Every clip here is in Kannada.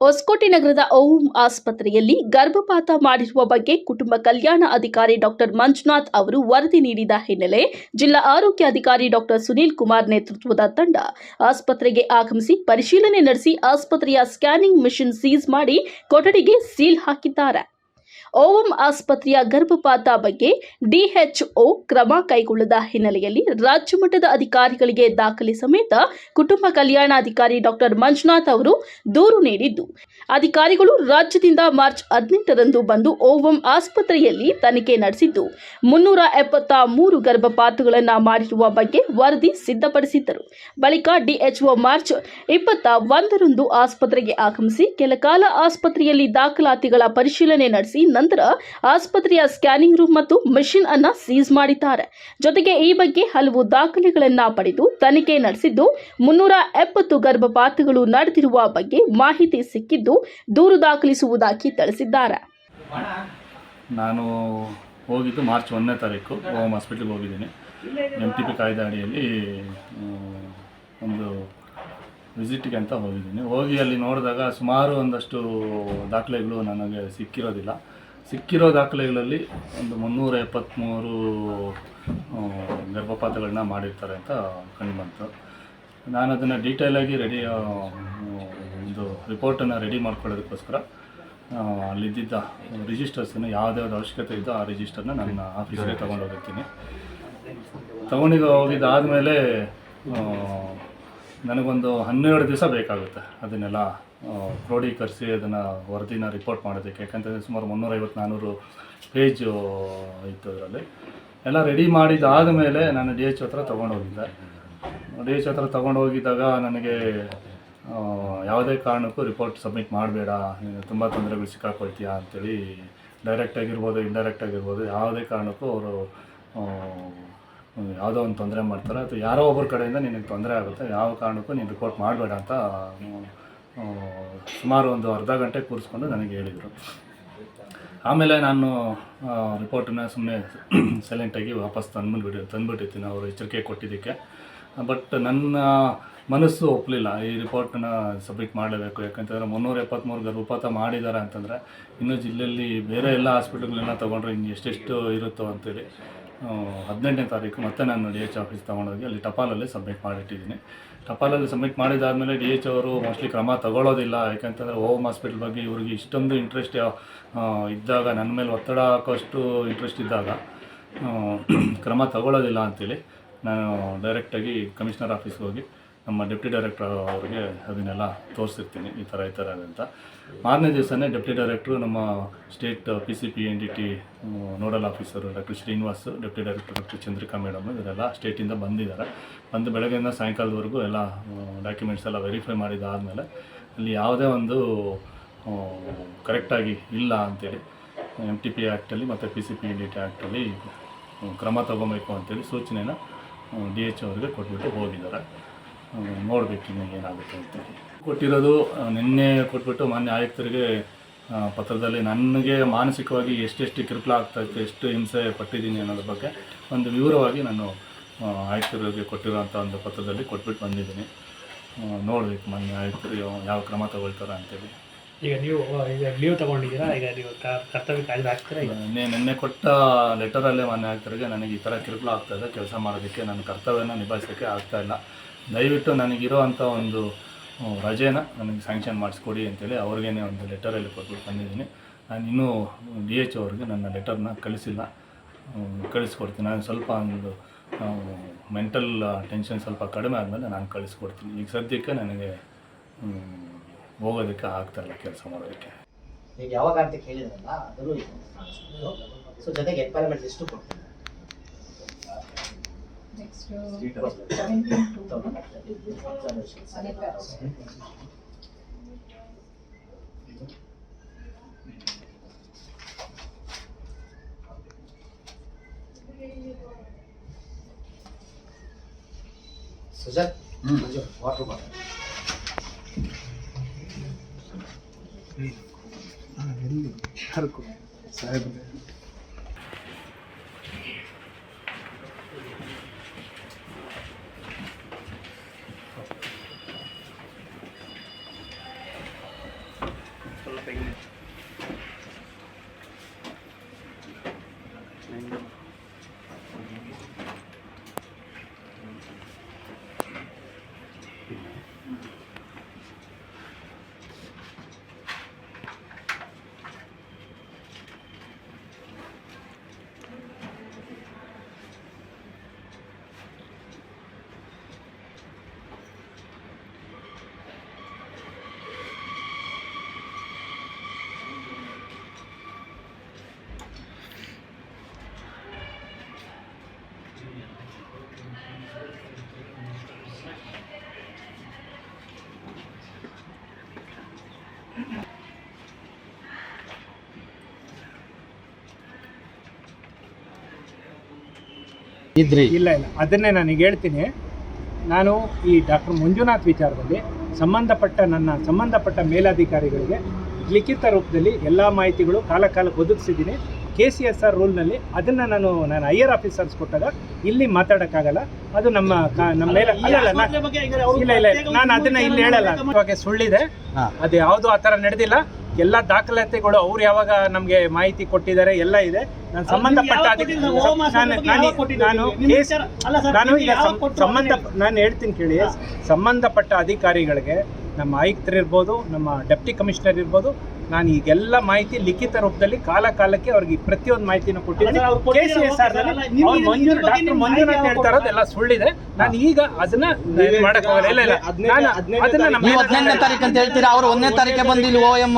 ಹೊಸಕೋಟೆ ನಗರದ ಓಂ ಆಸ್ಪತ್ರೆಯಲ್ಲಿ ಗರ್ಭಪಾತ ಮಾಡಿರುವ ಬಗ್ಗೆ ಕುಟುಂಬ ಕಲ್ಯಾಣ ಅಧಿಕಾರಿ ಡಾಕ್ಟರ್ ಮಂಜುನಾಥ್ ಅವರು ವರದಿ ನೀಡಿದ ಹಿನ್ನೆಲೆ ಜಿಲ್ಲಾ ಆರೋಗ್ಯ ಅಧಿಕಾರಿ ಡಾಕ್ಟರ್ ಸುನೀಲ್ ಕುಮಾರ್ ನೇತೃತ್ವದ ತಂಡ ಆಸ್ಪತ್ರೆಗೆ ಆಗಮಿಸಿ ಪರಿಶೀಲನೆ ನಡೆಸಿ ಆಸ್ಪತ್ರೆಯ ಸ್ಕ್ಯಾನಿಂಗ್ ಮಿಷನ್ ಸೀಸ್ ಮಾಡಿ ಕೊಠಡಿಗೆ ಸೀಲ್ ಹಾಕಿದ್ದಾರೆ. ಓಂ ಆಸ್ಪತ್ರೆಯ ಗರ್ಭಪಾತ ಬಗ್ಗೆ ಡಿಎಚ್ಒ ಕ್ರಮ ಕೈಗೊಳ್ಳದ ಹಿನ್ನೆಲೆಯಲ್ಲಿ ರಾಜ್ಯ ಮಟ್ಟದ ಅಧಿಕಾರಿಗಳಿಗೆ ದಾಖಲೆ ಸಮೇತ ಕುಟುಂಬ ಕಲ್ಯಾಣಾಧಿಕಾರಿ ಡಾಕ್ಟರ್ ಮಂಜುನಾಥ್ ಅವರು ದೂರು ನೀಡಿದ್ದು. ಅಧಿಕಾರಿಗಳು ರಾಜ್ಯದಿಂದ ಮಾರ್ಚ್ ಹದಿನೆಂಟರಂದು ಬಂದು ಓವಂ ಆಸ್ಪತ್ರೆಯಲ್ಲಿ ತನಿಖೆ ನಡೆಸಿದ್ದು. ಮುನ್ನೂರ ಎಪ್ಪತ್ತ ಮೂರು ಗರ್ಭಪಾತಗಳನ್ನು ಮಾಡಿರುವ ಬಗ್ಗೆ ವರದಿ ಸಿದ್ಧಪಡಿಸಿದ್ದರು. ಬಳಿಕ ಡಿಎಚ್ಒ ಮಾರ್ಚ್ ಇಪ್ಪತ್ತ ಒಂದರಂದು ಆಸ್ಪತ್ರೆಗೆ ಆಗಮಿಸಿ, ಕೆಲಕಾಲ ಆಸ್ಪತ್ರೆಯಲ್ಲಿ ದಾಖಲಾತಿಗಳ ಪರಿಶೀಲನೆ ನಡೆಸಿ ನಂತರ ಆಸ್ಪತ್ರೆಯ ಸ್ಕ್ಯಾನಿಂಗ್ ರೂಮ್ ಮತ್ತು ಮೆಷಿನ್ ಅನ್ನ ಸೀಸ್ ಮಾಡಿದ್ದಾರೆ. ಜೊತೆಗೆ ಈ ಬಗ್ಗೆ ಹಲವು ದಾಖಲೆಗಳನ್ನ ಪಡೆದು ತನಿಖೆ ನಡೆಸಿದ್ದು, ಮುನ್ನೂರ ಎಪ್ಪತ್ತು ಗರ್ಭಪಾತಗಳು ನಡೆದಿರುವ ಬಗ್ಗೆ ಮಾಹಿತಿ ಸಿಕ್ಕಿದ್ದು ದೂರು ದಾಖಲಿಸುವುದಾಗಿ ತಿಳಿಸಿದ್ದಾರೆ. ನಾನು ಹೋಗಿದ್ದು ಮಾರ್ಚ್ ಒಂದನೇ ತಾರೀಕು, ಓಮ್ ಹಾಸ್ಪಿಟ್ಲಿಗೆ ಹೋಗಿದ್ದೀನಿ. ಎಂ ಟಿ ಪಿ ಕಾಯ್ದೆ ಅಡಿಯಲ್ಲಿ ಒಂದು ವಿಸಿಟ್ಗೆ ಅಂತ ಹೋಗಿದ್ದೀನಿ. ಹೋಗಿ ಅಲ್ಲಿ ನೋಡಿದಾಗ ಸುಮಾರು ಒಂದಷ್ಟು ದಾಖಲೆಗಳು ನನಗೆ ಸಿಕ್ಕಿರೋದಿಲ್ಲ. ಸಿಕ್ಕಿರೋ ದಾಖಲೆಗಳಲ್ಲಿ ಒಂದು ಮುನ್ನೂರ ಎಪ್ಪತ್ತ್ಮೂರು ಗರ್ಭಪಾತಗಳನ್ನ ಮಾಡಿರ್ತಾರೆ ಅಂತ ಕಂಡುಬಂತು ನಾನು ಅದನ್ನು ಡೀಟೇಲಾಗಿ ರೆಡಿ ಒಂದು ರಿಪೋರ್ಟನ್ನು ರೆಡಿ ಮಾಡ್ಕೊಳ್ಳೋದಕ್ಕೋಸ್ಕರ ಅಲ್ಲಿದ್ದ ಅಲ್ಲಿದ್ದಿದ್ದ ರಿಜಿಸ್ಟರ್ಸನ್ನು ಯಾವುದ್ಯಾವ್ದು ಅವಶ್ಯಕತೆ ಇದ್ದೋ ಆ ರಿಜಿಸ್ಟರ್ನ ನನ್ನ ಆಫೀಸ್ಗೆ ತೊಗೊಂಡು ಹೋಗಿರ್ತೀನಿ. ತೊಗೊಂಡಿಗೆ ಹೋಗಿದ್ದಾದಮೇಲೆ ನನಗೊಂದು ಹನ್ನೆರಡು ದಿವಸ ಬೇಕಾಗುತ್ತೆ ಅದನ್ನೆಲ್ಲ ಕ್ರೋಢೀಕರಿಸಿ ಅದನ್ನು ವರದಿನ ರಿಪೋರ್ಟ್ ಮಾಡೋದಕ್ಕೆ. ಯಾಕಂತಂದರೆ ಸುಮಾರು ಮುನ್ನೂರೈವತ್ತು ನಾನ್ನೂರು ಪೇಜು ಇತ್ತು ಅದರಲ್ಲಿ. ಎಲ್ಲ ರೆಡಿ ಮಾಡಿದಾದ ಮೇಲೆ ನಾನು ಡಿ ಎಚ್ ಹತ್ರ ತೊಗೊಂಡು ಹೋಗಿದ್ದೆ. ಡಿ ಎಚ್ ಹತ್ರ ತೊಗೊಂಡು ಹೋಗಿದ್ದಾಗ ನನಗೆ ಯಾವುದೇ ಕಾರಣಕ್ಕೂ ರಿಪೋರ್ಟ್ ಸಬ್ಮಿಟ್ ಮಾಡಬೇಡ. ನೀನು ತುಂಬ ತೊಂದರೆಗಳು ಸಿಕ್ಕಾಕೊಳ್ತೀಯಾ ಅಂತೇಳಿ ಡೈರೆಕ್ಟ್ ಆಗಿರ್ಬೋದು ಇಂಡೈರೆಕ್ಟ್ ಆಗಿರ್ಬೋದು, ಯಾವುದೇ ಕಾರಣಕ್ಕೂ ಅವರು ಯಾವುದೋ ಒಂದು ತೊಂದರೆ ಮಾಡ್ತಾರೆ. ಅಥವಾ ಯಾರೋ ಒಬ್ಬರ ಕಡೆಯಿಂದ ನಿನಗೆ ತೊಂದರೆ ಆಗುತ್ತೆ, ಯಾವ ಕಾರಣಕ್ಕೂ ನೀನು ರಿಪೋರ್ಟ್ ಮಾಡಬೇಡ ಅಂತ ಸುಮಾರು ಒಂದು ಅರ್ಧ ಗಂಟೆ ಕೂರಿಸ್ಕೊಂಡು ನನಗೆ ಹೇಳಿದರು. ಆಮೇಲೆ ನಾನು ರಿಪೋರ್ಟನ್ನ ಸುಮ್ಮನೆ ಸೈಲೆಂಟಾಗಿ ವಾಪಸ್ ತಂದ್ಬಿಟ್ಟು ತಂದುಬಿಟ್ಟಿರ್ತೀನಿ ಅವರು ಎಚ್ಚರಿಕೆ ಕೊಟ್ಟಿದ್ದಕ್ಕೆ. ಬಟ್ ನನ್ನ ಮನಸ್ಸು ಒಪ್ಪಲಿಲ್ಲ ಈ ರಿಪೋರ್ಟನ್ನ ಸಬ್ಮಿಟ್ ಮಾಡಲೇಬೇಕು. ಯಾಕಂತಂದರೆ ಮುನ್ನೂರ ಎಪ್ಪತ್ತ್ಮೂರು ಗರ್ಭಪಾತ ಮಾಡಿದ್ದಾರೆ ಅಂತಂದರೆ, ಇನ್ನೂ ಜಿಲ್ಲೆಯಲ್ಲಿ ಬೇರೆ ಎಲ್ಲ ಹಾಸ್ಪಿಟ್ಲ್ಗಳನ್ನ ತೊಗೊಂಡ್ರೆ ಇನ್ನು ಎಷ್ಟೆಷ್ಟು ಇರುತ್ತೋ ಅಂತೇಳಿ. ಹದಿನೆಂಟನೇ ತಾರೀಕು ಮತ್ತೆ ನಾನು ಡಿ ಎಚ್ ಆಫೀಸ್ ತೊಗೊಂಡೋಗಿ ಅಲ್ಲಿ ಟಪಾಲಲ್ಲಿ ಸಬ್ಮಿಟ್ ಮಾಡಿಟ್ಟಿದ್ದೀನಿ. ಟಪಾಲಲ್ಲಿ ಸಬ್ಮಿಟ್ ಮಾಡಿದಾದಮೇಲೆ ಡಿ ಎಚ್ ಅವರು ಮೋಸ್ಟ್ಲಿ ಕ್ರಮ ತಗೊಳ್ಳೋದಿಲ್ಲ. ಯಾಕಂತಂದರೆ ಓಮ್ ಹಾಸ್ಪಿಟ್ಲ್ ಬಗ್ಗೆ ಇವ್ರಿಗೆ ಇಷ್ಟೊಂದು ಇಂಟ್ರೆಸ್ಟ್ ಇದ್ದಾಗ ನನ್ನ ಮೇಲೆ ಒತ್ತಡ ಹಾಕೋಷ್ಟು ಇಂಟ್ರೆಸ್ಟ್ ಇದ್ದಾಗ ಕ್ರಮ ತಗೊಳ್ಳೋದಿಲ್ಲ ಅಂತೇಳಿ ನಾನು ಡೈರೆಕ್ಟಾಗಿ ಕಮಿಷನರ್ ಆಫೀಸ್ಗೆ ಹೋಗಿ ನಮ್ಮ ಡೆಪ್ಟಿ ಡೈರೆಕ್ಟರ್ ಅವರಿಗೆ ಅದನ್ನೆಲ್ಲ ತೋರಿಸಿರ್ತೀನಿ, ಈ ಥರ ಈ ಥರ ಅಂತ. ಮಾರನೇ ದಿವಸನೇ ಡೆಪ್ಟಿ ಡೈರೆಕ್ಟ್ರು ನಮ್ಮ state P C P N D T nodal officer, doctor Srinivas, deputy director doctor Chandrika madam ಇವರೆಲ್ಲ ಸ್ಟೇಟಿಂದ ಬಂದಿದ್ದಾರೆ. ಬಂದು ಬೆಳಗ್ಗೆಯಿಂದ ಸಾಯಂಕಾಲದವರೆಗೂ ಎಲ್ಲ ಡಾಕ್ಯುಮೆಂಟ್ಸ್ ಎಲ್ಲ ವೆರಿಫೈ ಮಾಡಿದಾದಮೇಲೆ ಅಲ್ಲಿ ಯಾವುದೇ ಒಂದು ಕರೆಕ್ಟಾಗಿ ಇಲ್ಲ ಅಂತೇಳಿ ಎಂ ಟಿ ಪಿ ಆ್ಯಕ್ಟಲ್ಲಿ ಮತ್ತು P C P N D T ಆ್ಯಕ್ಟಲ್ಲಿ ಕ್ರಮ ತಗೋಬೇಕು ಅಂತೇಳಿ ಸೂಚನೆಯನ್ನು ಡಿ ಎಚ್ ಅವರಿಗೆ ಕೊಟ್ಬಿಟ್ಟು ಹೋಗಿದ್ದಾರೆ. ನೋಡಬೇಕು ಇನ್ನು ಏನಾಗುತ್ತೆ ಅಂತ ಕೊಟ್ಟಿರೋದು ನಿನ್ನೆ ಕೊಟ್ಬಿಟ್ಟು ಮಾನ್ಯ ಆಯುಕ್ತರಿಗೆ ಪತ್ರದಲ್ಲಿ ನನಗೆ ಮಾನಸಿಕವಾಗಿ ಎಷ್ಟೆಷ್ಟು ಕಿರುಕುಳ ಆಗ್ತಾ ಇತ್ತು ಎಷ್ಟು ಹಿಂಸೆ ಪಟ್ಟಿದ್ದೀನಿ ಅನ್ನೋದ್ರ ಬಗ್ಗೆ ಒಂದು ವಿವರವಾಗಿ ನಾನು ಆಯುಕ್ತರಿಗೆ ಕೊಟ್ಟಿರೋಂಥ ಒಂದು ಪತ್ರದಲ್ಲಿ ಕೊಟ್ಬಿಟ್ಟು ಬಂದಿದ್ದೀನಿ. ನೋಡಬೇಕು ಮಾನ್ಯ ಆಯುಕ್ತರು ಯಾವ- ಕ್ರಮ ತಗೊಳ್ತಾರೆ ಅಂತೇಳಿ ಈಗ ನೀವು ಈಗ ಲೀವ್ ತೊಗೊಂಡಿದ್ದೀರಾ? ಈಗ ನೀವು ಕರ್ತವ್ಯ ಕಾಯ್ದು ಹಾಕ್ತೀರಾ ಈಗ? ನಿನ್ನೆ ನಿನ್ನೆ ಕೊಟ್ಟ ಲೆಟರಲ್ಲೇ ಮಾನ್ಯ ಆಯುಕ್ತರಿಗೆ ನನಗೆ ಈ ಥರ ಕಿರುಕುಳ ಆಗ್ತಾಯಿದೆ ಕೆಲಸ ಮಾಡೋದಕ್ಕೆ ನನ್ನ ಕರ್ತವ್ಯನ ನಿಭಾಯಿಸೋಕ್ಕೆ ಆಗ್ತಾ ಇಲ್ಲ. ದಯವಿಟ್ಟು ನನಗಿರೋ ಅಂಥ ಒಂದು ರಜೆನ ನನಗೆ ಸ್ಯಾಂಕ್ಷನ್ ಮಾಡಿಸ್ಕೊಡಿ ಅಂತೇಳಿ ಅವ್ರಿಗೇನೆ ಒಂದು ಲೆಟರಲ್ಲಿ ಕೊಟ್ಬಿಟ್ಟು ಬಂದಿದ್ದೀನಿ. ನಾನು ಇನ್ನೂ ಡಿ ಎಚ್ ಅವ್ರಿಗೆ ನನ್ನ ಲೆಟರ್ನ ಕಳಿಸಿಲ್ಲ. ಕಳಿಸ್ಕೊಡ್ತೀನಿ. ನಾನು ಸ್ವಲ್ಪ ಒಂದು ಮೆಂಟಲ್ ಟೆನ್ಷನ್ ಸ್ವಲ್ಪ ಕಡಿಮೆ ಆದಮೇಲೆ ನಾನು ಕಳಿಸ್ಕೊಡ್ತೀನಿ. ಈಗ ಸದ್ಯಕ್ಕೆ ನನಗೆ ಹೋಗೋದಕ್ಕೆ ಆಗ್ತಾ ಕೆಲಸ ಮಾಡೋದಕ್ಕೆ. ಈಗ ಯಾವಾಗ ಅಂತ ಕೇಳಿದ್ರಲ್ಲ ಇದೆ ಸೊ ಜೊತೆಗೆ ಎನ್ವೈರನ್ಮೆಂಟ್ ಎಷ್ಟು ಕೊಡ್ತೀನಿ. next to seventeen two. Sunny Terrace. सुजत मुझे वाटर बॉटल వెళ్ళి అరకు సాహెబ్ thing. ಇದ್ರಿ. ಇಲ್ಲ ಇಲ್ಲ. ಅದನ್ನೇ ನಾನು ಹೇಳ್ತೀನಿ. ನಾನು ಈ ಡಾಕ್ಟರ್ ಮಂಜುನಾಥ್ ವಿಚಾರದಲ್ಲಿ ಸಂಬಂಧಪಟ್ಟ ನನ್ನ ಸಂಬಂಧಪಟ್ಟ ಮೇಲಾಧಿಕಾರಿಗಳಿಗೆ ಲಿಖಿತ ರೂಪದಲ್ಲಿ ಎಲ್ಲ ಮಾಹಿತಿಗಳು ಕಾಲ ಕಾಲಕ್ಕೆ ಒದಗಿಸಿದ್ದೀನಿ. ಕೆ ಸಿ ಎಸ್ ಆರ್ ರೂಲ್ನಲ್ಲಿ ಅದನ್ನು ನಾನು ನಾನು ಹೈಯರ್ ಆಫೀಸರ್ಸ್ ಕೊಟ್ಟಾಗ ಇಲ್ಲಿ ಮಾತಾಡೋಕ್ಕಾಗಲ್ಲ. ಅದು ನಮ್ಮ ಕಾ- ನಮ್ಮ ಮೇಲೆ ಇಲ್ಲ ಇಲ್ಲ ಇಲ್ಲ. ನಾನು ಅದನ್ನ ಇಲ್ಲಿ ಹೇಳಲ್ಲ. ಇವಾಗ ಸುಳ್ಳಿದೆ. ಅದು ಯಾವುದು ಆ ಥರ ನಡೆದಿಲ್ಲ. ಎಲ್ಲ ದಾಖಲಾತಿಗಳು ಅವ್ರು ಯಾವಾಗ ನಮಗೆ ಮಾಹಿತಿ ಕೊಟ್ಟಿದ್ದಾರೆ ಎಲ್ಲ ಇದೆ. ನಾನು ಸಂಬಂಧಪಟ್ಟ ನಾನು ನಾನು ಈಗ ಸಂಬಂಧ ನಾನು ಹೇಳ್ತೀನಿ ಕೇಳಿ. ಸಂಬಂಧಪಟ್ಟ ಅಧಿಕಾರಿಗಳಿಗೆ ನಮ್ಮ ಆಯುಕ್ತರಿರ್ಬೋದು ನಮ್ಮ ಡೆಪ್ಟಿ ಕಮಿಷನರ್ ಇರ್ಬೋದು ನಾನು ಈಗೆಲ್ಲ ಮಾಹಿತಿ ಲಿಖಿತ ರೂಪದಲ್ಲಿ ಕಾಲ ಕಾಲಕ್ಕೆ ಅವ್ರಿಗೆ ಪ್ರತಿಯೊಂದು ಮಾಹಿತಿನ ಕೊಟ್ಟಿದ್ದೀನಿ. ಡಾಕ್ಟರ್ ಮಂಜುನಾಥ್ ಹೇಳ್ತಾ ಇರೋದೆಲ್ಲ ಸುಳ್ಳಿದೆ. ನಾನು ಈಗ ಅದನ್ನ ಮಾಡಕ್ ಇಲ್ಲ ಇಲ್ಲ. ಹದಿನೈದನೇ ತಾರೀಕು. ಅಂತ ಹೇಳ್ತೀರಾ? ಅವ್ರು ಒಂದನೇ ತಾರೀಕೆ ಬಂದು ಇಲ್ಲಿ ಓ ಎಂ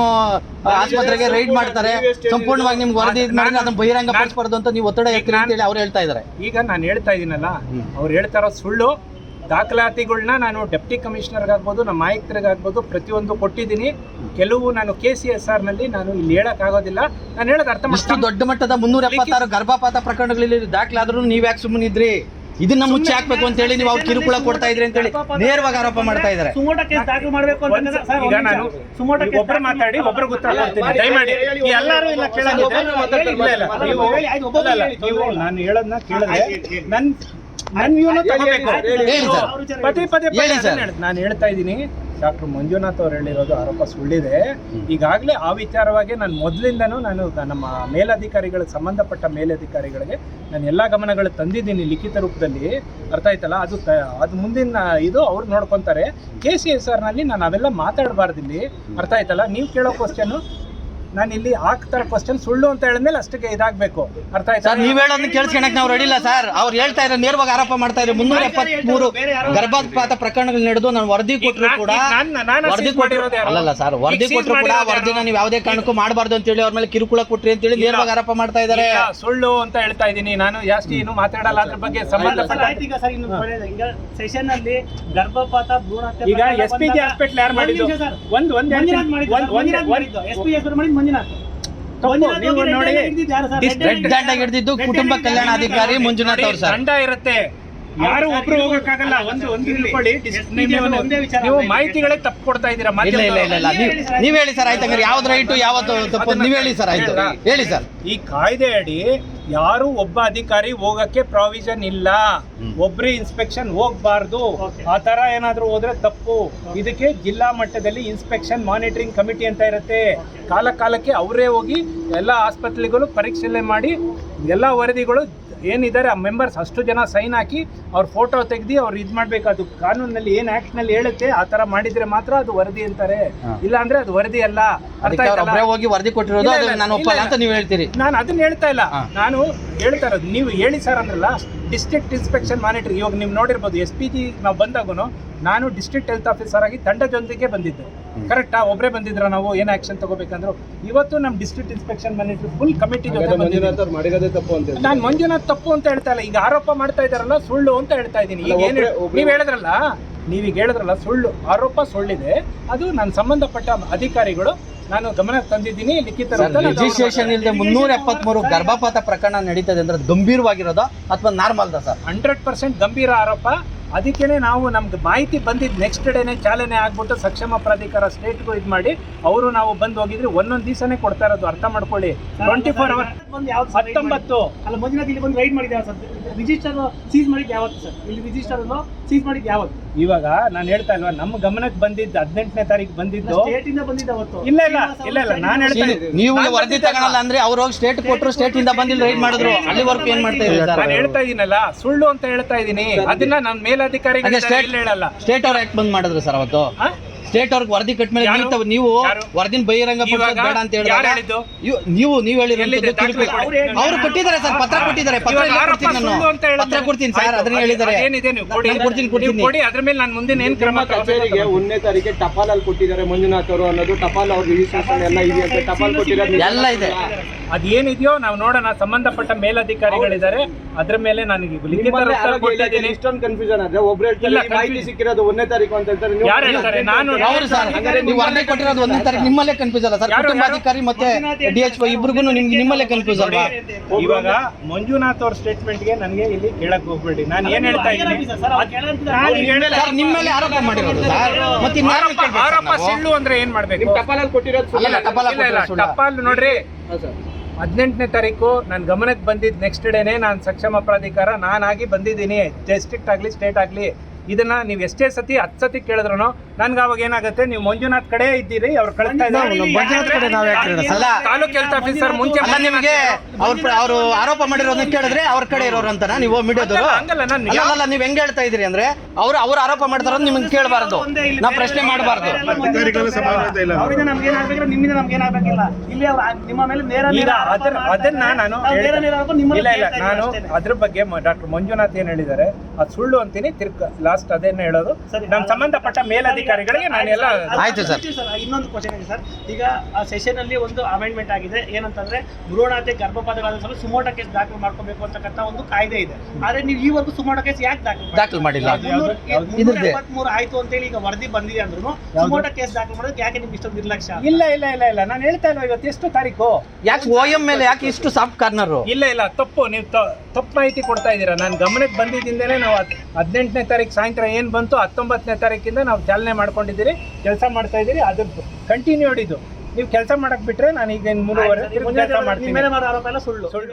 ಆಸ್ಪತ್ರೆಗೆ ರೈಡ್ ಮಾಡ್ತಾರೆ? ಸಂಪೂರ್ಣವಾಗಿ ನಿಮ್ಗೆ ವರದಿ ಮಾಡಿ ಅದನ್ನ ಬಹಿರಂಗ ಪಡಿಸಬಾರ್ದು ಅಂತ ನೀವು ಒತ್ತಡ ಹೇಳಿ ಅವ್ರು ಹೇಳ್ತಾ ಇದ್ದಾರೆ. ಈಗ ನಾನು ಹೇಳ್ತಾ ಇದ್ದೀನಲ್ಲ ಅವ್ರು ಹೇಳ್ತಾ ಇರೋ ಸುಳ್ಳು ದಾಖಲಾತಿಗಳನ್ನ ನಾನು ಡೆಪ್ಟಿ ಕಮಿಷನರ್ಗಾಗ್ಬೋದು ನಮ್ಮ ಆಯುಕ್ತರಿಗಾಗ್ಬೋದು ಪ್ರತಿಯೊಂದು ಕೊಟ್ಟಿದ್ದೀನಿ. ಕೆಲವು ನಾನು ಕೆ ಸಿ ಎಸ್ ಆರ್ನಲ್ಲಿ ನಾನು ಇಲ್ಲಿ ಹೇಳಕ್ಕಾಗೋದಿಲ್ಲ. ನಾನು ಹೇಳೋದು ಅರ್ಥ ಇಷ್ಟು ದೊಡ್ಡ ಮಟ್ಟದ ಮುನ್ನೂರ ಎಪ್ಪತ್ತಾರು ಗರ್ಭಪಾತ ಪ್ರಕರಣಗಳಲ್ಲಿ ದಾಖಲಾದ್ರೂ ನೀವು ಯಾಕೆ ಸುಮ್ಮನಿದ್ರಿ ಇದನ್ನ ಮುಚ್ಚಿ ಹಾಕ್ಬೇಕು ಅಂತ ಹೇಳಿ ನೀವು ಅವ್ರು ಕಿರುಕುಳ ಕೊಡ್ತಾ ಇದ್ರಿ ಅಂತ ಹೇಳಿ ನೇರವಾಗಿ ಆರೋಪ ಮಾಡ್ತಾ ಇದ್ದಾರೆ. ಸುಮೋಟ ಕೇಸ್ ದಾಖಲು ಮಾಡಬೇಕು ಅಂತ ಒಂದ್ ಈಗ ನಾನು ಒಬ್ರು ಮಾತಾಡಿ ಒಬ್ಬರು ದಯಮಾಡಿ ಎಲ್ಲರೂ ಇಲ್ಲ ನೀವು ನೀವು ನಾನು ಹೇಳೋದನ್ನ ಕೇಳಿದ್ರೆ ನನ್ ಪದೇ ಪದೇ. ನಾನು ಹೇಳ್ತಾ ಇದ್ದೀನಿ ಡಾಕ್ಟರ್ ಮಂಜುನಾಥ್ ಅವ್ರು ಹೇಳಿರೋದು ಆರೋಪ ಸುಳ್ಳಿದೆ. ಈಗಾಗಲೇ ಆ ವಿಚಾರವಾಗಿ ನಾನು ಮೊದಲಿಂದನೂ ನಾನು ನಮ್ಮ ಮೇಲಧಿಕಾರಿಗಳಿಗೆ ಸಂಬಂಧಪಟ್ಟ ಮೇಲಧಿಕಾರಿಗಳಿಗೆ ನಾನು ಎಲ್ಲ ಗಮನಗಳು ತಂದಿದ್ದೀನಿ ಲಿಖಿತ ರೂಪದಲ್ಲಿ. ಅರ್ಥ ಆಯ್ತಲ್ಲ? ಅದು ಅದು ಮುಂದಿನ ಇದು ಅವ್ರು ನೋಡ್ಕೊತಾರೆ. ಕೆ ಸಿ ಎಸ್ ಆರ್ನಲ್ಲಿ ನಾನು ಅವೆಲ್ಲ ಮಾತಾಡಬಾರ್ದಿಲ್ಲಿ. ಅರ್ಥ ಆಯ್ತಲ್ಲ? ನೀವು ಕೇಳೋ ಕ್ವಶನು ನಾನು ಇಲ್ಲಿ ಹಾಕ್ತಾರೆ ಕ್ವಶನ್ ಸುಳ್ಳು ಅಂತ ಹೇಳಿದ್ಮೇಲೆ ಅಷ್ಟಕ್ಕೆ ಇದಾಗಬೇಕು. ಅರ್ಥ ಆಯ್ತಾ? ಸರ್ ನೀವ್ ಹೇಳೋದನ್ನ ಕೇಳಿಸ್ಕೊಳಕ್ ನಾವು ರೆಡಿ ಇಲ್ಲ ಸರ್. ಅವ್ರು ಹೇಳ್ತಾ ಇದ್ರೆ ನೇರವಾಗಿ ಆರೋಪ ಮಾಡ್ತಾ ಇದ್ರೆ ಮುನ್ನೂರ ಎಪ್ಪತ್ಮೂರು ಗರ್ಭಪಾತ ಪ್ರಕರಣಗಳು ನಡೆದು ನಾನು ವರದಿ ಕೊಟ್ಟರು ಕೂಡ ವರದಿ ಕೊಟ್ಟಿರೋದೇ ಅಲ್ಲಲ್ಲ ಸರ್ ವರದಿ ಕೊಟ್ಟರು ಕೂಡ ವರದಿನ ನೀವು ಯಾವುದೇ ಕಾರಣಕ್ಕೂ ಮಾಡಬಾರ್ದು ಅಂತ ಹೇಳಿ ಅವ್ರ ಮೇಲೆ ಕಿರುಕುಳ ಕೊಟ್ರಿ ಅಂತ ಹೇಳಿ ನೇರವಾಗಿ ಆರೋಪ ಮಾಡ್ತಾ ಇದ್ದಾರೆ. ಇಲ್ಲ, ಸುಳ್ಳು ಅಂತ ಹೇಳ್ತಾ ಇದ್ದೀನಿ. ನಾನು ಜಾಸ್ತಿ ಏನು ಮಾತಾಡಲ್ಲ ಅದ್ರ ಬಗ್ಗೆ ಸಂಬಂಧಪಟ್ಟ ಆಯ್ತು ಈಗ ಸರ್ ಇನ್ನು ಕೊನೆಯದು. ಈಗ ಸೆಷನ್ ಅಲ್ಲಿ ಗರ್ಭಪಾತ ಭ್ರೂಣ ಹತ್ಯೆ ಈಗ ಪ್ರಕರಣ ಎಸ್ ಪಿ ಜಿ ಬಂದಾಗ- ಹಾಸ್ಪಿಟಲ್ ಯಾರು ಮಾಡಿದ್ರು ಮಾಡಿದ್ದು? ಸರ್. ಒಂದ್ ಒಂದ್ ಹೇಳ್ತೀನಿ. ಒಂದ್ ಮಾಡಿದ್ದು. ಮಾಡಿದ್ದು ಮಂಜುನಾಥ್. ನೀವು ನೋಡಿ, ರೆಡ್ ಹಿಡ್ದಿದ್ದು ಆಗಿ ಕುಟುಂಬ ಕಲ್ಯಾಣ ಅಧಿಕಾರಿ ಮಂಜುನಾಥ್ ಅವ್ರು ಸರ್. ದಂಡ ಇರುತ್ತೆ. ಯಾರು ಒಬ್ರು ಹೋಗಕ್ಕಾಗಲ್ಲ ಒಂದು ಒಂದು ತಿಳ್ಕೊಳ್ಳಿ. ನೀವು ಒಂದೇ ವಿಚಾರ ನೀವು ಮಾಹಿತಿಗಳೇ ತಪ್ಪು ಕೊಡ್ತಾ ಇದ್ದೀರಾ? ಇಲ್ಲ ಇಲ್ಲ ಇಲ್ಲ ಇಲ್ಲ. ನೀವ್ ಹೇಳಿ ಸರ್. ನೀವ್ ಹೇಳಿ ಸರ್ ಆಯ್ತು ಹಂಗಾರೆ ಯಾವ್ದು ರೈಟು ಯಾವತ್ತು ತಪ್ಪು? ನೀವ್ ಹೇಳಿ ಸರ್ ಆಯ್ತು. ಹೇಳಿ ಸರ್. ಈ ಕಾಯ್ದೆ ಅಡಿ ಯಾರು ಒಬ್ಬ ಅಧಿಕಾರಿ ಹೋಗಕ್ಕೆ ಪ್ರಾವಿಷನ್ ಇಲ್ಲ. ಒಬ್ರು ಇನ್ಸ್ಪೆಕ್ಷನ್ ಹೋಗ್ಬಾರ್ದು. ಆ ತರ ಏನಾದ್ರೂ ಹೋದ್ರೆ ತಪ್ಪು. ಇದಕ್ಕೆ ಜಿಲ್ಲಾ ಮಟ್ಟದಲ್ಲಿ ಇನ್ಸ್ಪೆಕ್ಷನ್ ಮಾನಿಟರಿಂಗ್ ಕಮಿಟಿ ಅಂತ ಇರುತ್ತೆ. ಕಾಲ ಕಾಲಕ್ಕೆ ಅವರೇ ಹೋಗಿ ಎಲ್ಲ ಆಸ್ಪತ್ರೆಗಳು ಪರೀಕ್ಷೆ ಮಾಡಿ ಎಲ್ಲ ವರದಿಗಳು ಏನಿದ್ದಾರೆ ಆ ಮೆಂಬರ್ಸ್ ಅಷ್ಟು ಜನ ಸೈನ್ ಹಾಕಿ ಅವ್ರ ಫೋಟೋ ತೆಗ್ದು ಅವ್ರು ಇದು ಮಾಡ್ಬೇಕು. ಅದು ಕಾನೂನಲ್ಲಿ ಏನು ಆ್ಯಕ್ಟ್ನಲ್ಲಿ ಹೇಳುತ್ತೆ ಆ ಥರ ಮಾಡಿದ್ರೆ ಮಾತ್ರ ಅದು ವರದಿ ಅಂತಾರೆ. ಇಲ್ಲ ಅಂದ್ರೆ ಅದು ವರದಿ ಅಲ್ಲ. ಅರ್ಥ ಆಯ್ತಲ್ಲ? ಹೋಗಿ ವರದಿ ಕೊಟ್ಟಿರೋದು ನಾನು ಒಪ್ಪಲ್ಲ ಅಂತ ನೀವು ಹೇಳ್ತೀರಿ. ನಾನು ಅದನ್ನ ಹೇಳ್ತಾ ಇಲ್ಲ. ನಾನು ಹೇಳ್ತಾ ಇರೋದು ನೀವು ಹೇಳಿ ಸರ್ ಅಂದ್ರಲ್ಲ ಡಿಸ್ಟ್ರಿಕ್ಟ್ ಇನ್ಸ್ಪೆಕ್ಷನ್ ಮಾನಿಟರ್ ಇವಾಗ ನೀವು ನೋಡಿರ್ಬೋದು ಎಸ್ ಪಿ ಜಿ ನಾವು ಬಂದಾಗೂ ನಾನು ಡಿಸ್ಟ್ರಿಕ್ಟ್ ಹೆಲ್ತ್ ಆಫೀಸರ್ ಆಗಿ ತಂಡದೊಂದಿಗೆ ಬಂದಿದ್ದೆ. ಕರೆಕ್ಟಾ ಒಬ್ಬರೇ ಬಂದಿದ್ರ ನಾವು ಏನು ಆಕ್ಷನ್ ತಗೋಬೇಕಂದ್ರು ಇವತ್ತು ನಮ್ಮ district inspection manager full committee ನಾನು ಮಂಜುನಾಥ್ ತಪ್ಪು ಅಂತ ಹೇಳ್ತಾ ಇಲ್ಲ. ಈಗ ಆರೋಪ ಮಾಡ್ತಾ ಇದಾರಲ್ಲ ಸುಳ್ಳು ಅಂತ ಹೇಳ್ತಾ ಇದ್ದೀನಿ. ಈಗ ಏನು ನೀವು ಹೇಳಿದ್ರಲ್ಲ ನೀವೀಗ ಹೇಳಿದ್ರಲ್ಲ ಸುಳ್ಳು ಆರೋಪ ಸುಳ್ಳಿದೆ. ಅದು ನಾನು ಸಂಬಂಧಪಟ್ಟ ಅಧಿಕಾರಿಗಳು ನಾನು ಗಮನ ತಂದಿದ್ದೀನಿ ಲಿಖಿತ ರೆಜಿಸ್ಟ್ರೇಷನ್ ಇಲ್ಲದೆ ಮುನ್ನೂರ ಎಪ್ಪತ್ಮೂರು ಗರ್ಭಪಾತ ಪ್ರಕರಣ ನಡೀತದೆ ಅಂದ್ರೆ ಗಂಭೀರವಾಗಿರೋದ ಗಂಭೀರವಾಗಿರೋದಾ ಅಥವಾ ನಾರ್ಮಲ್ ಸರ್? ಹಂಡ್ರೆಡ್ ಪರ್ಸೆಂಟ್ ಗಂಭೀರ ಆರೋಪ. ಅದಕ್ಕೇನೆ ನಾವು ನಮ್ದು ಮಾಹಿತಿ ಬಂದಿದ್ದು ನೆಕ್ಸ್ಟ್ ಡೇನೆ ಚಾಲನೆ ಆಗ್ಬಿಟ್ಟು ಸಕ್ಷಮ ಪ್ರಾಧಿಕಾರ ಸ್ಟೇಟ್ಗೂ ಇದು ಮಾಡಿ ಅವರು ನಾವು ಬಂದು ಹೋಗಿದ್ರೆ ಒಂದೊಂದು ದಿವಸನೇ ಕೊಡ್ತಾ ಇರೋದು ಅರ್ಥ ಮಾಡ್ಕೊಳ್ಳಿ. ಟ್ವೆಂಟಿ ಫೋರ್ ಅವರ್ ಹತ್ತೊಂಬತ್ತು. ಅಲ್ಲ ಮುಂದಿನ ಇಲ್ಲಿ ಬಂದು ರೈಡ್ ಮಾಡಿದ್ದೆ ಸರ್? ರಿಜಿಸ್ಟರ್ ಸೀಸ್ ಮಾಡಿದ್ದು ಯಾವತ್ತು ಸರ್? ಇಲ್ಲಿ ರಿಜಿಸ್ಟರ್ ಸೀಸ್ ಮಾಡಿದ್ದು ಯಾವತ್ತು? ಇವಾಗ ನಾನು ಹೇಳ್ತಾ ಇಲ್ವಾ ನಮ್ಮ ಗಮನಕ್ಕೆ ಬಂದಿದ್ದು ಹದಿನೆಂಟನೇ ತಾರೀಕು ಬಂದಿದ್ದು. ಸ್ಟೇಟ್ ಇಂದ ಬಂದಿದ್ದು ಅವತ್ತು ಇಲ್ಲ ಇಲ್ಲ ಇಲ್ಲ ಇಲ್ಲ ನಾನು ಹೇಳ್ತಾ ಇದ್ದೀನಿ ನೀವು ವರದಿ ತಗೊಳ್ಳಲ್ಲ ತಗೊಳಲ್ಲ ಅಂದ್ರೆ ಅವ್ರು ಹೋಗಿ ಸ್ಟೇಟ್ ಕೊಟ್ಟರು ಸ್ಟೇಟ್ ಇಂದ ಬಂದಿಲ್ಲ ರೈಡ್ ಮಾಡಿದ್ರು. ಅಲ್ಲಿವರೆಗೂ ಏನ್ ಮಾಡ್ತಾ ಇದ್ದಾರೆ ಸರ್? ನಾನು ಹೇಳ್ತಾ ಇದೀನಲ್ಲ ಸುಳ್ಳು ಅಂತ ಹೇಳ್ತಾ ಇದೀನಿ. ಅದನ್ನ ನಾನು ಮೇಲಧಿಕಾರಿಗಳಿಗೆ ಹಾಗೆ ಸ್ಟೇಟ್ ಅವ್ರ ಹೇಳಲ್ಲ ಸ್ಟೇಟ್ ಅವ್ರು ಯಾಕೆ ಬಂದ್ ಮಾಡಿದ್ರು ಸರ್ ಅವತ್ತು? ಸ್ಟೇಟ್ ಅವ್ರಿಗೆ ವರದಿ ಕಟ್ಟ ಮೇಲೆ ಯಾರು? ನೀವು? ಯಾರು? ವರದಿನ ಬಹಿರಂಗ ಪಡಿಸೋದು ಬೇಡ ಅಂತ ಯಾರು ಹೇಳಿದಾಗ ಹೇಳಿದ್ದು? ಇವ್- ನೀವು ನೀವು ಹೇಳಿರೋದು ಕೊಡಿ. ಅವ್ರು ಕೊಟ್ಟಿದ್ದಾರೆ ಸರ್. ಪತ್ರ ಕೊಟ್ಟಿದ್ದಾರೆ. ಪತ್ರ ಇವಾಗ ಇಲ್ಲ ಆರೋಪ ಕೊಡ್ತೀನಿ ನಾನು? ಅಂತ ಹೇಳಿದ್ರೆ- ಪತ್ರ ಕೊಡ್ತೀನಿ ಸರ್. ಆಯ್ತು, ಅದನ್ನ ಹೇಳಿದ್ದಾರೆ. ಅದೇನಿದೆ? ನೀವು ಕೊಡಿ. ನಾನು ಕೊಡ್ತೀನಿ ನೀವು ಕೊಡ್ತೀನಿ. ಕೊಡಿ. ಅದ್ರ ಮೇಲೆ ನಾನು ಮುಂದಿನ ಏನ್ ಕ್ರಮ ಕಚೇರಿಗೆ ಒಂದನೇ ತಾರೀಕಿಗೆ ಟಪಾಲ್ ಅಲ್ಲಿ ಕೊಟ್ಟಿದ್ದಾರೆ ಮಂಜುನಾಥ್ ಅವರು ಅನ್ನೋದು. ಟಪಾಲ್ ಅವ್ರ ರಿಜಿಸ್ಟ್ರೇಷನ್ ಎಲ್ಲ ಇದೆ ಅಂತ ಟಪಾಲ್ ಕೊಟ್ಟಿರೋದು ಎಲ್ಲ ಇದೆ. ಅದೇನಿದೆಯೋ ನಾವು ನೋಡೋಣ. ಸಂಬಂಧಪಟ್ಟ ಮೇಲಧಿಕಾರಿಗಳಿದ್ದಾರೆ. ಅದ್ರ ಮೇಲೆ ನನಗೆ ಲಿಖಿತ ನಿಮ್ಮಲ್ಲೇ ಉತ್ತರ ಆರೋಗ್ಯ ಇಲಾಖೆಯಲ್ಲಿ ಕೊಟ್ಟಿದ್ದೀನಿ ಇಷ್ಟೊಂದು ಕನ್ಫ್ಯೂಷನ್ ಆದ್ರೆ ಒಬ್ಬರು ಹೇಳ್ತಾರೆ ಇಲ್ಲ, ಈ ಮಾಹಿತಿ confusion. ಸಿಕ್ಕಿರೋದು ಒಂದನೇ ತಾರೀಕು ಅಂತ ಹೇಳ್ತಾರೆ. ನೀವು ಯಾರು ಹೇಳ್ತಾರೆ? ನಾನು- ಹೌದು ಸರ್? ನೀವು ವರದಿ ಕೊಟ್ಟಿರೋದು ಒಂದೇ ತಾರೀಕು ನಿಮ್ಮಲ್ಲೇ ಕನ್ಫ್ಯೂಸ್ ಅಲ್ಲ ಸರ್. ಕುಟುಂಬಾಧಿಕಾರಿ ಮತ್ತೆ ಡಿ ಎಚ್ ಒ ಇಬ್ರಿಗೂ ನಿಮ್ಗೆ ನಿಮ್ಮಲ್ಲೇ ಕನ್ಫ್ಯೂಸ್ ಅಲ್ವಾ? ಇವಾಗ ಮಂಜುನಾಥ್ ಅವ್ರ ಸ್ಟೇಟ್ಮೆಂಟ್ಗೆ ನನಗೆ ಇಲ್ಲಿ ಕೇಳಕ್ ಹೋಗ್ಬೇಡಿ. ನಾನು ಏನ್ ಹೇಳ್ತಾ ಇದ್ದೀನಿ? ಸರ್. ಸರ್ ಆರೋಪ ಮಾಡಿರೋದು ಸರ್. ಮತ್ತೆ ಆರೋಪ? ಸುಳ್ಳು ಅಂದ್ರೆ ಏನ್ ಮಾಡ್ಬೇಕು? ನಿಮ್ ಟಪಾಲ್ ಕೊಟ್ಟಿರೋದು ಟಪಾಲ್ ಇಲ್ಲ, ಇಲ್ಲ, ಕೊಟ್ಟಿರೋದು ನೋಡ್ರಿ. ಹದಿನೆಂಟನೇ ತಾರೀಕು ನನ್ನ ಗಮನಕ್ಕೆ ಬಂದಿದ್ದು ನೆಕ್ಸ್ಟ್ ಡೇನೇ ನಾನು ಸಕ್ಷಮ ಪ್ರಾಧಿಕಾರ ನಾನಾಗಿ ಬಂದಿದ್ದೀನಿ. ಡಿಸ್ಟ್ರಿಕ್ಟ್ ಆಗಲಿ ಸ್ಟೇಟ್ ಆಗಲಿ. ಇದನ್ನ ನೀವು ಎಷ್ಟೇ ಸತಿ ಹತ್ತು ಸತಿ ಕೇಳಿದ್ರು ನನ್ಗೆ ಅವಾಗ ಏನಾಗುತ್ತೆ ನೀವು ಮಂಜುನಾಥ್ ಕಡೆ ಇದ್ದೀರಿ ಅವ್ರು ಕಳಿಸ್ತಾ ಇದ್ದಾರೆ. ಅಲ್ಲ ತಾಲೂಕ್ ಹೆಲ್ತ್ ಆಫೀಸರ್ ಮುಂಚೆ ಅಲ್ಲ ನಿಮಗೆ ಅವ್ರ ಅವರು ಆರೋಪ ಮಾಡಿರೋದನ್ನ ಕೇಳಿದ್ರೆ ಅವ್ರ ಕಡೆ ಇರೋರು ಅಂತನಾ? ನೀವು ಮೀಡಿಯಾದವರು ಹಂಗಲ್ಲ ನಾನು ಅಲ್ಲ ಅಲ್ಲ ನೀವ್ ಹೆಂಗ್ ಹೇಳ್ತಾ ಇದ್ದೀರಿ ಅಂದ್ರೆ ಅವ್ರು ಅವ್ರ ಆರೋಪ ಮಾಡ್ತಾರ ನಿಮ್ಗೆ ಕೇಳಬಾರ್ದು. ನಾ ಪ್ರಶ್ನೆ ಮಾಡಬಾರ್ದು. ಅವರಿಂದ ನಮ್ಗೆ ಏನಾಗಬೇಕಿಲ್ಲ ನಿಮ್ಮಿಂದ ನಮ್ಗೆ ಏನಾಗಬೇಕಿಲ್ಲ ಇಲ್ಲಿ ಅವ್ರು ನಿಮ್ಮ ಮೇಲೆ ನೇರ ಈಗ ನೇರ ಆರೋಪ ಅದನ್ನ ನಾನು ನಾವು ನೇರ ಹೇಳ್ತಾ- ನೇರ ಆರೋಪ ನಿಮ್ಮನ್ನ ಇಲ್ಲ ಇಲ್ಲ ಕೇಳ್ತಾ ನಾನು. ಅದ್ರ ಬಗ್ಗೆ ಡಾಕ್ಟರ್ ಮಂಜುನಾಥ್ ಏನ್ ಹೇಳಿದ್ದಾರೆ ಅದು ಸುಳ್ಳು ಅಂತೀನಿ ತಿರ್ಕ ಲಾಸ್ಟ್ ಅದೇನು ಹೇಳೋದು. ನಮ್ ಸಂಬಂಧಪಟ್ಟ ಸಂಬಂಧಪಟ್ಟ ಮೇಲಧಿಕಾರಿಗಳಿಗೆ ನಾನೆಲ್ಲ ಆಯ್ತು ಸರ್. ಸರ್. ಇನ್ನೊಂದು ಕ್ವಶನ್ ಇದೆ ಸರ್. ಈಗ ಆ ಸೆಷನ್ ಅಲ್ಲಿ ಒಂದು ಅಮೆಂಡ್ಮೆಂಟ್ ಆಗಿದೆ. ಏನಂತಂದ್ರೆ ಭ್ರೂಣಾತೆ ಗರ್ಭಪಾತಗಳಾದ ಸಲ ಸುಮೋಟ ಕೇಸ್ ದಾಖಲು ಮಾಡ್ಕೋಬೇಕು ಅಂತಕ್ಕಂಥ ಒಂದು ಕಾಯ್ದೆ ಇದೆ. ಆದ್ರೆ ನೀವು ಈವರೆಗೂ ಸುಮೋಟ ಕೇಸ್ ಯಾಕೆ ದಾಖಲು ದಾಖಲು ಮಾಡಿಲ್ಲ. ಮೂರು ಆಯ್ತು ಅಂತ ಅಂತೇಳಿ ಈಗ ವರದಿ ಬಂದಿದೆ ಅಂದ್ರೂ ಸುಮೋಟ ಕೇಸ್ ದಾಖಲು ಮಾಡೋದು ಯಾಕೆ ನಿಮ್ಗೆ ಇಷ್ಟೊಂದು ನಿರ್ಲಕ್ಷ್ಯ? ಇಲ್ಲ ಇಲ್ಲ ಇಲ್ಲ ಇಲ್ಲ. ನಾನು ಹೇಳ್ತಾ ಇಲ್ಲ ಇವತ್ತು ಎಷ್ಟು ತಾರೀಕು? ಯಾಕೆ ಓ ಎಂ ಮೇಲೆ ಯಾಕೆ ಇಷ್ಟು ಸಾಫ್ಟ್ ಕಾರ್ನರ್? ಇಲ್ಲ ಇಲ್ಲ. ತಪ್ಪು. ನೀವು ತಪ್ಪು ಮಾಹಿತಿ ಕೊಡ್ತಾ ಇದ್ದೀರಾ. ನಾನು ಗಮನಕ್ಕೆ ಬಂದಿದ್ದಿಂದಲೇ ನಾವು ಹದ್- ಹದಿನೆಂಟನೇ ತಾರೀಕು ಸಾಯಂಕಾಲ ಏನು ಬಂತು ಹತ್ತೊಂಬತ್ತನೇ ತಾರೀಕಿಂದ ನಾವು ಚಾಲನೆ ಮಾಡ್ಕೊಂಡಿದ್ದೀರಿ ಕೆಲಸ ಮಾಡ್ತಾ ಇದ್ದೀರಿ ಅದು ಕಂಟಿನ್ಯೂಡ್ ಇದು. ನೀವು ಕೆಲಸ ಮಾಡಕ್ ಬಿಟ್ರೆ ನಾನು ಈಗ ಮೂರುವರೆ ಮಾಡ್ತೀನಿ. ಸುಳ್ಳು. ಸುಳ್ಳು.